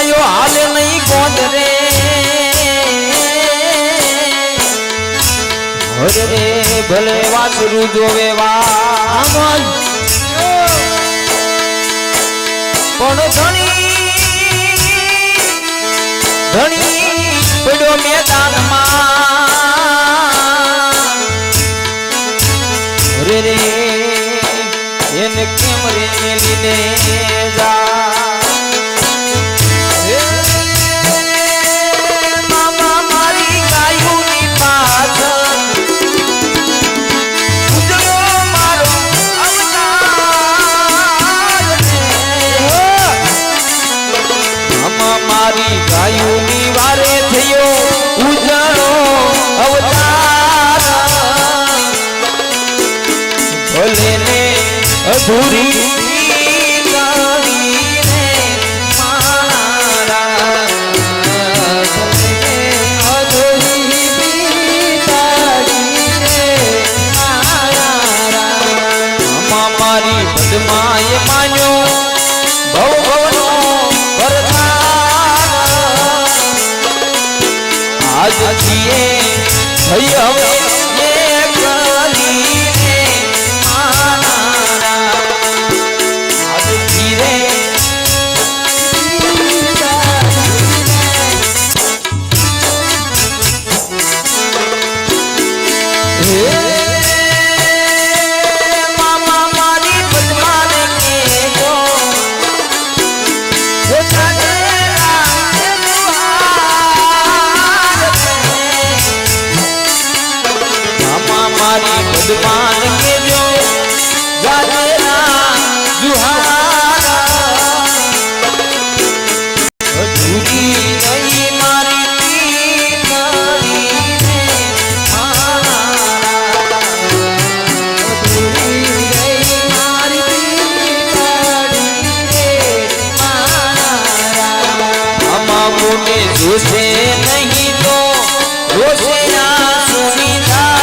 ભાઈઓ હાલે નહીં ગોદ રે હરે રે ભલે વાસરું જોવે વામન પણ ધણી ધણી પડ્યો મેદાનમાં. હરે રે એને કેમ રે મેલીને આજ જીએ થઈ હવે મારી પદ્માને કહેજો હે જોશે નહીં તો સુનિધાન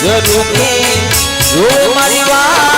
જરૂર કે જો મારી વાત